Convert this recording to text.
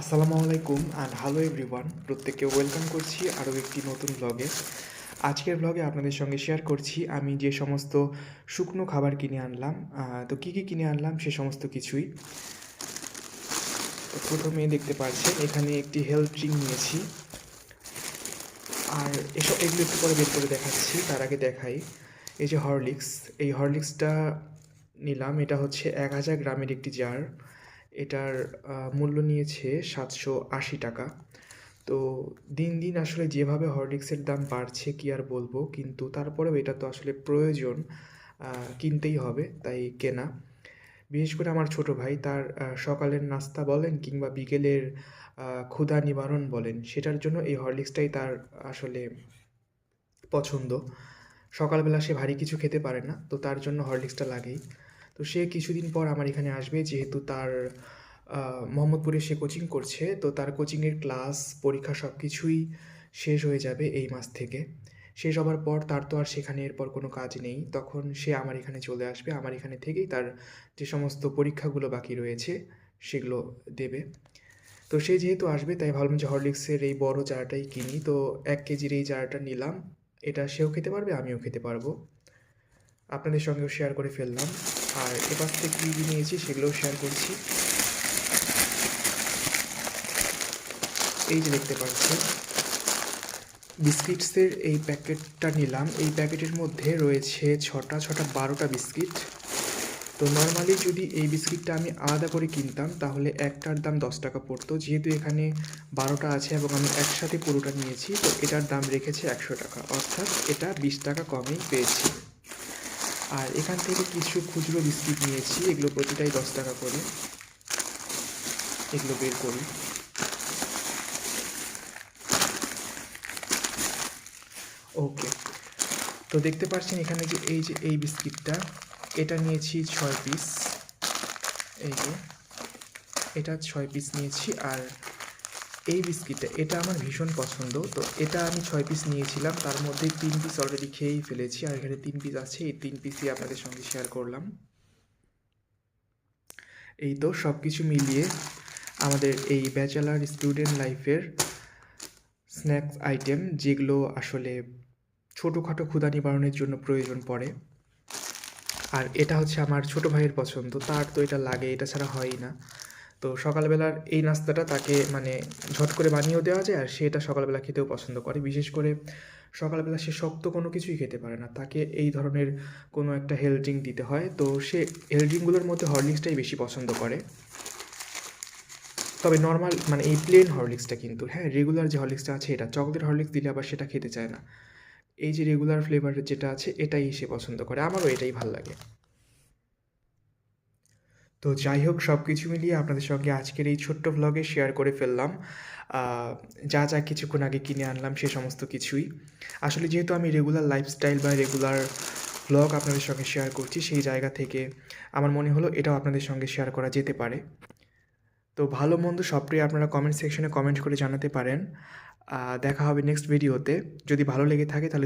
আসসালামু আলাইকুম and hello everyone প্রত্যেককে ওয়েলকাম করছি আরও একটি নতুন ব্লগে আজকের ব্লগে আপনাদের সঙ্গে শেয়ার করছি। আমি যে সমস্ত শুকনো খাবার কিনে আনলাম তো কী কী কিনে আনলাম সে সমস্ত কিছুই। প্রথমে দেখতে পাচ্ছেন, এখানে একটি হেলথ ড্রিঙ্ক নিয়েছি। আর এসব এগুলো একটু পরে বের করে দেখাচ্ছি, তার আগে দেখাই। এই যে হরলিক্স এই হরলিক্সটা নিলাম, এটা হচ্ছে এক হাজার গ্রামের একটি জার এটার মূল্য নিয়েছে সাতশো আশি টাকা। তো দিন দিন আসলে যেভাবে হরলিক্সের দাম বাড়ছে কি আর বলব, কিন্তু তারপরেও এটা তো আসলে প্রয়োজন কিনতেই হবে, তাই কেনা। বিশেষ করে আমার ছোট ভাই, তার সকালের নাস্তা বলেন কিংবা বিকেলের ক্ষুধা নিবারণ বলেন, সেটার জন্য এই হরলিক্সটাই তার আসলে পছন্দ। সকালবেলা সে ভারী কিছু খেতে পারে না, তো তার জন্য হরলিক্সটা লাগেই। তো সে কিছুদিন পর আমার এখানে আসবে, যেহেতু তার মোহাম্মদপুরে সে কোচিং করছে, তো তার কোচিংয়ের ক্লাস পরীক্ষা সব কিছুই শেষ হয়ে যাবে এই মাস থেকে। শেষ হবার পর তার তো আর সেখানে এরপর কোনো কাজ নেই। তখন সে আমার এখানে চলে আসবে, আমার এখানে থেকেই তার যে সমস্ত পরীক্ষাগুলো বাকি রয়েছে, সেগুলো দেবে। তো সে যেহেতু আসবে, তাই ভাবলাম যে হরলিক্সের এই বড় জারটাই কিনি। তো এক কেজির এই জারটা নিলাম। এটা সেও খেতে পারবে, আমিও খেতে পারব। আপনাদের সঙ্গেও শেয়ার করে ফেললাম। আর এপাশ থেকে কী কী নিয়েছি সেগুলোও শেয়ার করছি। এই যে দেখতে পাচ্ছেন বিস্কিটসের এই প্যাকেটটা নিলাম। এই প্যাকেটের মধ্যে রয়েছে ছটা ছটা বারোটা বিস্কিট তো নর্মালি যদি এই বিস্কিটটা আমি আলাদা করে কিনতাম, তাহলে একটার দাম দশ টাকা পড়তো। যেহেতু এখানে বারোটা আছে এবং আমি একসাথে পুরোটা নিয়েছি, তো এটার দাম রেখেছে একশো টাকা। অর্থাৎ এটা বিশ টাকা কমেই পেয়েছি। আর এখান থেকে কিছু খুচরো বিস্কিট নিয়েছি, এগুলো প্রতিটাই দশ টাকা করে। এগুলো বের করি। ওকে, তো দেখতে পাচ্ছেন এখানে যে এই যে এই বিস্কিটটা, এটা নিয়েছি ছয় পিস। এই যে, এটা ছয় পিস নিয়েছি আর এই বিস্কিটটা, এটা আমার ভীষণ পছন্দ। তো এটা আমি ছয় পিস নিয়েছিলাম, তার মধ্যে তিন পিস অলরেডি খেয়েই ফেলেছি, আর এখানে তিন পিস আছে, এই তিন পিসই আপনাদের সঙ্গে শেয়ার করলাম। এই তো সব কিছু মিলিয়ে আমাদের এই ব্যাচেলার স্টুডেন্ট লাইফের স্ন্যাক্স আইটেম যেগুলো আসলে ছোটোখাটো ক্ষুধা নিবারণের জন্য প্রয়োজন পড়ে। আর এটা হচ্ছে আমার ছোট ভাইয়ের পছন্দ, তার তো এটা লাগে, এটা ছাড়া হয়ই না। তো সকালবেলার এই নাস্তাটা তাকে মানে ঝট করে বানিয়েও দেওয়া যায় আর সে এটা সকালবেলা খেতেও পছন্দ করে। বিশেষ করে সকালবেলা সে শক্ত কোনো কিছুই খেতে পারে না। তাকে এই ধরনের কোনো একটা হেলথ ড্রিঙ্ক দিতে হয়। তো সে হেলথ ড্রিঙ্কগুলোর মধ্যে হরলিক্সটাই বেশি পছন্দ করে। তবে নর্মাল মানে এই প্লেন হরলিক্সটা কিন্তু হ্যাঁ রেগুলার যে হরলিক্সটা আছে এটা চকলেট হরলিক্স দিলে আবার সেটা খেতে চায় না। এই যে রেগুলার ফ্লেভারের যেটা আছে এটাই সে পছন্দ করে। আমারও এটাই ভালো লাগে। তো যাই হোক সব কিছু মিলিয়ে আপনাদের সঙ্গে আজকের এই ছোট্ট ভ্লগে শেয়ার করে ফেললাম। যা যা কিছুক্ষণ আগে কিনে আনলাম সে সমস্ত কিছুই। আসলে যেহেতু আমি রেগুলার লাইফস্টাইল বা রেগুলার ভ্লগ আপনাদের সঙ্গে শেয়ার করছি, সেই জায়গা থেকে আমার মনে হলো এটাও আপনাদের সঙ্গে শেয়ার করা যেতে পারে। তো ভালো মন্দ সবটাই আপনারা কমেন্ট সেকশনে কমেন্ট করে জানাতে পারেন। দেখা হবে নেক্সট ভিডিওতে যদি ভালো লেগে থাকে তাহলে